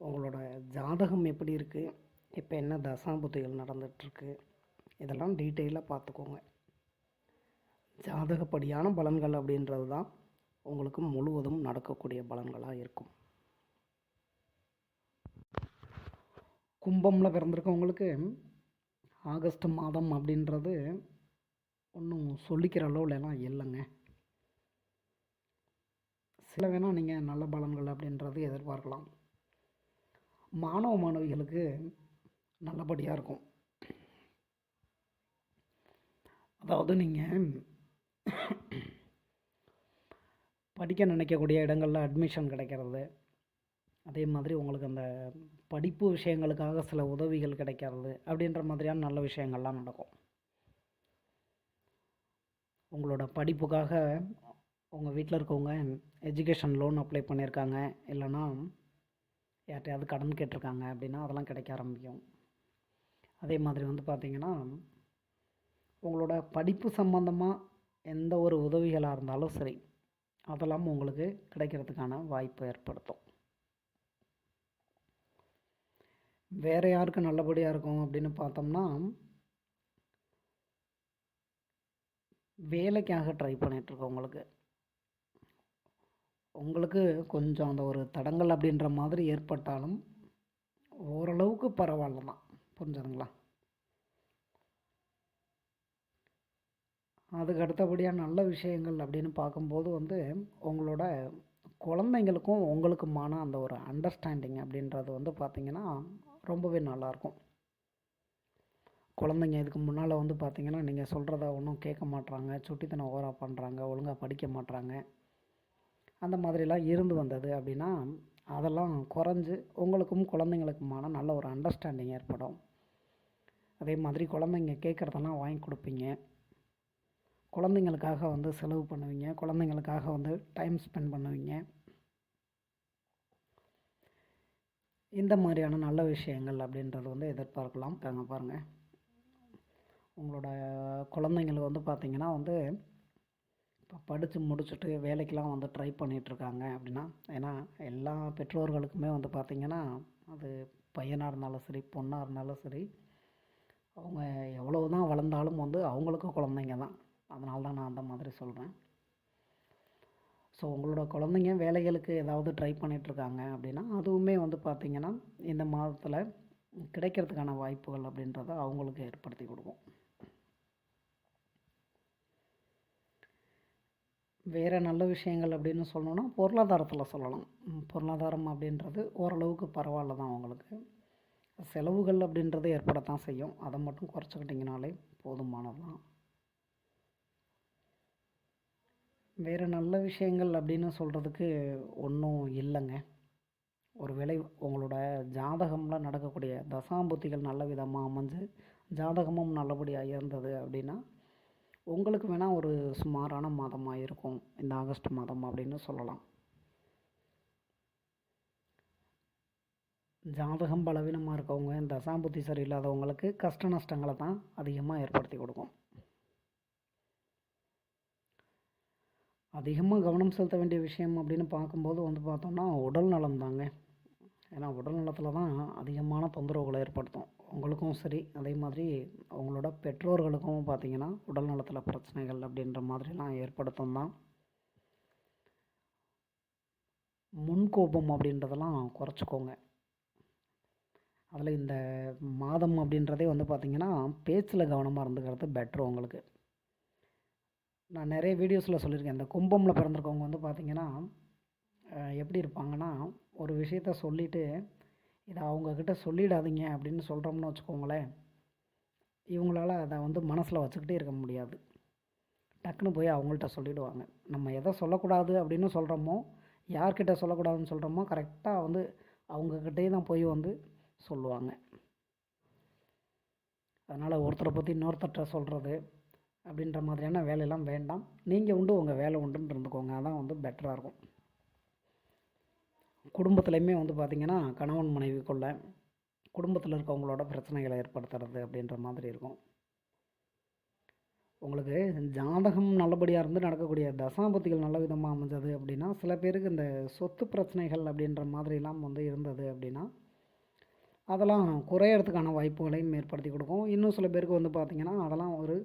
உங்களோட ஜாதகம் எப்படி இருக்குது இப்போ என்ன தசாபுத்திகள் நடந்துகிட்ருக்கு இதெல்லாம் டீட்டெயிலாக பார்த்துக்கோங்க ஜாதகப்படியான பலன்கள் அப்படின்றது தான் உங்களுக்கு முழுவதும் நடக்கக்கூடிய பலன்களாக இருக்கும். கும்பமில் பிறந்திருக்கவங்களுக்கு ஆகஸ்ட் மாதம் அப்படின்றது ஒன்றும் சொல்லிக்கிற அளவுலலாம் இல்லைங்க. சில வேணால் நீங்கள் நல்ல பலன்கள் அப்படின்றது எதிர்பார்க்கலாம். மாணவ மாணவிகளுக்கு நல்லபடியாக இருக்கும். அதாவது நீங்கள் படிக்க நினைக்கக்கூடிய இடங்களில் அட்மிஷன் கிடைக்கிறது. அதே மாதிரி உங்களுக்கு அந்த படிப்பு விஷயங்களுக்காக சில உதவிகள் கிடைக்கிறது அப்படின்ற மாதிரியான நல்ல விஷயங்கள்லாம் நடக்கும். உங்களோட படிப்புக்காக உங்கள் வீட்டில் இருக்கவங்க எஜுகேஷன் லோன் அப்ளை பண்ணியிருக்காங்க. இல்லைன்னா யார்கிட்டயாவது கடன் கேட்டிருக்காங்க அப்படின்னா அதெல்லாம் கிடைக்க ஆரம்பிக்கும். அதே மாதிரி வந்து பார்த்திங்கன்னா உங்களோட படிப்பு சம்மந்தமாக எந்த ஒரு உதவிகளாக இருந்தாலும் சரி அதெல்லாம் உங்களுக்கு கிடைக்கிறதுக்கான வாய்ப்பு ஏற்படுத்தும். வேறு யாருக்கு நல்லபடியாக இருக்கும் அப்படின்னு பார்த்தோம்னா வேலைக்காக ட்ரை பண்ணிகிட்ருக்கோம் உங்களுக்கு உங்களுக்கு கொஞ்சம் அந்த ஒரு தடங்கள் அப்படின்ற மாதிரி ஏற்பட்டாலும் ஓரளவுக்கு பரவாயில்ல தான். புரிஞ்சுதுங்களா? அதுக்கு அடுத்தபடியாக நல்ல விஷயங்கள் அப்படின்னு பார்க்கும்போது வந்து உங்களோட குழந்தைங்களுக்கும் உங்களுக்குமான அந்த ஒரு அண்டர்ஸ்டாண்டிங் அப்படின்றது வந்து பார்த்திங்கன்னா ரொம்பவே நல்லாயிருக்கும். குழந்தைங்க இதுக்கு முன்னால் வந்து பார்த்திங்கன்னா நீங்கள் சொல்கிறத ஒன்றும் கேட்க மாட்றாங்க சுட்டித்தனம் ஓவராக பண்ணுறாங்க ஒழுங்காக படிக்க மாட்றாங்க. அந்த மாதிரிலாம் இருந்து வந்தது அப்படின்னா அதெல்லாம் குறைஞ்சி உங்களுக்கும் குழந்தைங்களுக்குமான நல்ல ஒரு அண்டர்ஸ்டாண்டிங் ஏற்படும். அதே மாதிரி குழந்தைங்க கேட்குறதெல்லாம் வாங்கி கொடுப்பீங்க. குழந்தைங்களுக்காக வந்து செலவு பண்ணுவீங்க. குழந்தைங்களுக்காக வந்து டைம் ஸ்பெண்ட் பண்ணுவீங்க. இந்த மாதிரியான நல்ல விஷயங்கள் அப்படின்றது வந்து எதிர்பார்க்கலாம். பாருங்க. பாருங்கள் உங்களோட குழந்தைங்களுக்கு வந்து பார்த்திங்கன்னா வந்து இப்போ படித்து முடிச்சுட்டு வேலைக்கெலாம் வந்து ட்ரை பண்ணிகிட்ருக்காங்க அப்படின்னா ஏன்னா எல்லா பெற்றோர்களுக்குமே வந்து பார்த்திங்கன்னா அது பையனாக இருந்தாலும் சரி பொண்ணாக இருந்தாலும் சரி அவங்க எவ்வளோ தான் வளர்ந்தாலும் வந்து அவங்களுக்கும் குழந்தைங்க தான். அதனால தான் நான் அந்த மாதிரி சொல்கிறேன் ஸோ உங்களோட குழந்தைங்க வேலைகளுக்கு ஏதாவது ட்ரை பண்ணிகிட்ருக்காங்க அப்படின்னா அதுவுமே வந்து பார்த்திங்கன்னா இந்த மாதத்தில் கிடைக்கிறதுக்கான வாய்ப்புகள் அப்படின்றத அவங்களுக்கு ஏற்படுத்தி கொடுக்கும். வேறு நல்ல விஷயங்கள் அப்படின்னு சொல்லணுன்னா பொருளாதாரத்தில் சொல்லலாம். பொருளாதாரம் அப்படின்றது ஓரளவுக்கு பரவாயில்ல தான் உங்களுக்கு செலவுகள் அப்படின்றது ஏற்படத்தான் செய்யும். அதை மட்டும் குறைச்சிக்கிட்டிங்கனாலே போதுமானது தான் வேறு நல்ல விஷயங்கள் அப்படின்னு சொல்கிறதுக்கு ஒன்றும் இல்லைங்க. ஒருவேளை உங்களோட ஜாதகமில் நடக்கக்கூடிய தசாம்புத்திகள் நல்ல விதமாக அமைஞ்சு ஜாதகமும் நல்லபடியாக இருந்தது அப்படின்னா உங்களுக்கு வேணால் ஒரு சுமாரான மாதமாக இருக்கும். இந்த ஆகஸ்ட் மாதம் அப்படின்னு சொல்லலாம். ஜாதகம் பலவீனமாக இருக்கவங்க தசாம்புத்தி சரியில்லாதவங்களுக்கு கஷ்ட நஷ்டங்களை தான் அதிகமாக ஏற்படுத்தி கொடுக்கும். அதிகமாக கவனம் செலுத்த வேண்டிய விஷயம் அப்படின்னு பார்க்கும்போது வந்து பார்த்தோம்னா உடல் நலம் தாங்க ஏன்னா உடல் நலத்தில் தான் அதிகமான தொந்தரவுகளை ஏற்படுத்தும். உங்களுக்கும் சரி அதே மாதிரி உங்களோட பெற்றோர்களுக்கும் பார்த்திங்கன்னா உடல் நலத்தில் பிரச்சனைகள் அப்படின்ற மாதிரிலாம் ஏற்படுத்தும் தான். முன்கோபம் அப்படின்றதெல்லாம் குறைச்சிக்கோங்க. அதில் இந்த மாதம் அப்படின்றதே வந்து பார்த்திங்கன்னா பேச்சில் கவனமாக இருந்துக்கிறது பெட்ரு உங்களுக்கு. நான் நிறைய வீடியோஸில் சொல்லியிருக்கேன். இந்த கும்பமில் பிறந்திருக்கவங்க வந்து பார்த்திங்கன்னா எப்படி இருப்பாங்கன்னா ஒரு விஷயத்த சொல்லிவிட்டு இதை அவங்கக்கிட்ட சொல்லிடாதீங்க அப்படின்னு சொல்கிறோம்னு வச்சுக்கோங்களேன் இவங்களால அதை வந்து மனசில் வச்சுக்கிட்டே இருக்க முடியாது. டக்குன்னு போய் அவங்கள்ட்ட சொல்லிவிடுவாங்க நம்ம எதை சொல்லக்கூடாது அப்படின்னு சொல்கிறோமோ யார்கிட்ட சொல்லக்கூடாதுன்னு சொல்கிறோமோ கரெக்டாக வந்து அவங்கக்கிட்டே தான் போய் வந்து சொல்லுவாங்க. அதனால் ஒருத்தரை பற்றி இன்னொருத்தர்கிட்ட சொல்கிறது அப்படின்ற மாதிரியான வேலையெல்லாம் வேண்டாம். நீங்கள் உண்டு உங்கள் வேலை உண்டுன்னு இருந்துக்கோங்க. அதான் வந்து பெட்டராக இருக்கும். குடும்பத்துலேயுமே வந்து பார்த்திங்கன்னா கணவன் மனைவிக்குள்ள குடும்பத்தில் இருக்கவங்களோட பிரச்சனைகளை ஏற்படுத்துறது அப்படின்ற மாதிரி இருக்கும். உங்களுக்கு ஜாதகம் நல்லபடியாக இருந்து நடக்கக்கூடிய தசாபத்திகள் நல்ல விதமாக அமைஞ்சது அப்படின்னா சில பேருக்கு இந்த சொத்து பிரச்சனைகள் அப்படின்ற மாதிரிலாம் வந்து இருந்தது அப்படின்னா அதெல்லாம் குறையறதுக்கான வாய்ப்புகளையும் ஏற்படுத்தி கொடுக்கும். இன்னும் சில பேருக்கு வந்து பார்த்திங்கன்னா அதெல்லாம் ஒரு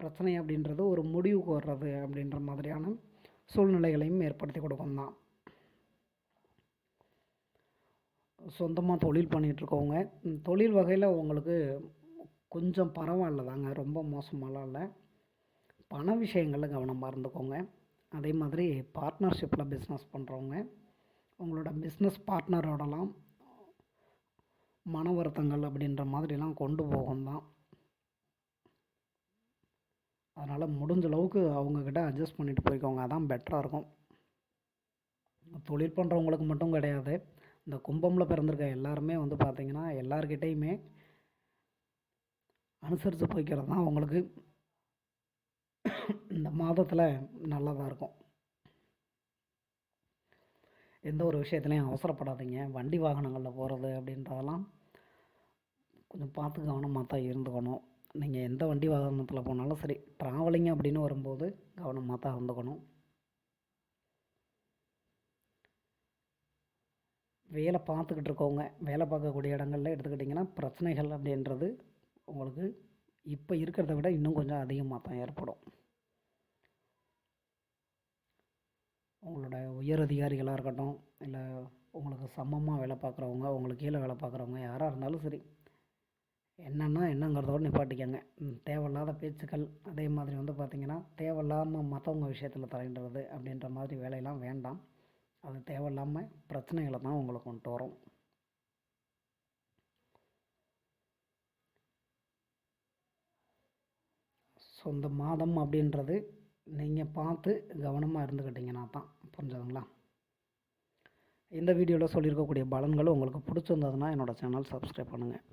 பிரச்சனை அப்படின்றது ஒரு முடிவுக்கு வர்றது அப்படின்ற மாதிரியான சூழ்நிலைகளையும் ஏற்படுத்தி கொடுக்கும் தான். சொந்தமாக தொழில் பண்ணிகிட்ருக்கவங்க தொழில் வகையில் உங்களுக்கு கொஞ்சம் பரவாயில்ல தாங்க ரொம்ப மோசமாலாம் இல்லை. பண விஷயங்களில் கவனமாக இருந்துக்கோங்க. அதே மாதிரி பார்ட்னர்ஷிப்பில் பிஸ்னஸ் பண்ணுறவங்க உங்களோட பிஸ்னஸ் பார்ட்னரோடலாம் மன வருத்தங்கள் அப்படின்ற மாதிரிலாம் கொண்டு போகும் தான் அதனால் முடிஞ்ச அளவுக்கு அவங்கக்கிட்ட அட்ஜஸ்ட் பண்ணிட்டு போய்க்கோங்க. அதான் பெட்டராக இருக்கும். தொழில் பண்ணுறவங்களுக்கு மட்டும் கிடையாது. இந்த கும்பமில் பிறந்திருக்க எல்லாருமே வந்து பார்த்திங்கன்னா எல்லார்கிட்டேயுமே அனுசரித்து போய்க்கிறது தான் அவங்களுக்கு இந்த மாதத்தில் நல்லதாக இருக்கும். எந்த ஒரு விஷயத்துலையும் அவசரப்படாதீங்க. வண்டி வாகனங்களில் போகிறது அப்படின்றதெல்லாம் கொஞ்சம் பார்த்து கவனமாக தான் இருந்துக்கணும். நீங்கள் எந்த வண்டி வாகனத்தில் போனாலும் சரி ட்ராவலிங் அப்படின்னு வரும்போது கவனமாக தான் இருந்துக்கணும். வேலை பார்த்துக்கிட்டு இருக்கவங்க வேலை பார்க்கக்கூடிய இடங்கள்ல எடுத்துக்கிட்டிங்கன்னா பிரச்சனைகள் அப்படின்றது உங்களுக்கு இப்போ இருக்கிறத விட இன்னும் கொஞ்சம் அதிகமாக தான் ஏற்படும். உங்களோட உயர் அதிகாரிகளாக இருக்கட்டும் இல்லை உங்களுக்கு சமமாக வேலை பார்க்குறவங்க உங்களுக்கு கீழே வேலை பார்க்குறவங்க யாராக இருந்தாலும் சரி என்னென்னா என்னங்கிறதோடு நிப்பாட்டிக்கங்க. தேவையில்லாத பேச்சுக்கள் அதே மாதிரி வந்து பார்த்திங்கன்னா தேவையில்லாமல் மற்றவங்க விஷயத்தில் தலையிடுறது அப்படின்ற மாதிரி வேலையெல்லாம் வேண்டாம். அது தேவையில்லாமல் பிரச்சனைகளை தான் உங்களுக்கு கொண்டு வரும். ஸோ இந்த மாதம் அப்படின்றது நீங்கள் பார்த்து கவனமாக இருந்துக்கிட்டிங்கன்னா தான் புரிஞ்சதுங்களா? இந்த வீடியோவில் சொல்லியிருக்கக்கூடிய பலன்கள் உங்களுக்கு பிடிச்சிருந்ததுன்னா என்னோடய சேனல் சப்ஸ்கிரைப் பண்ணுங்கள்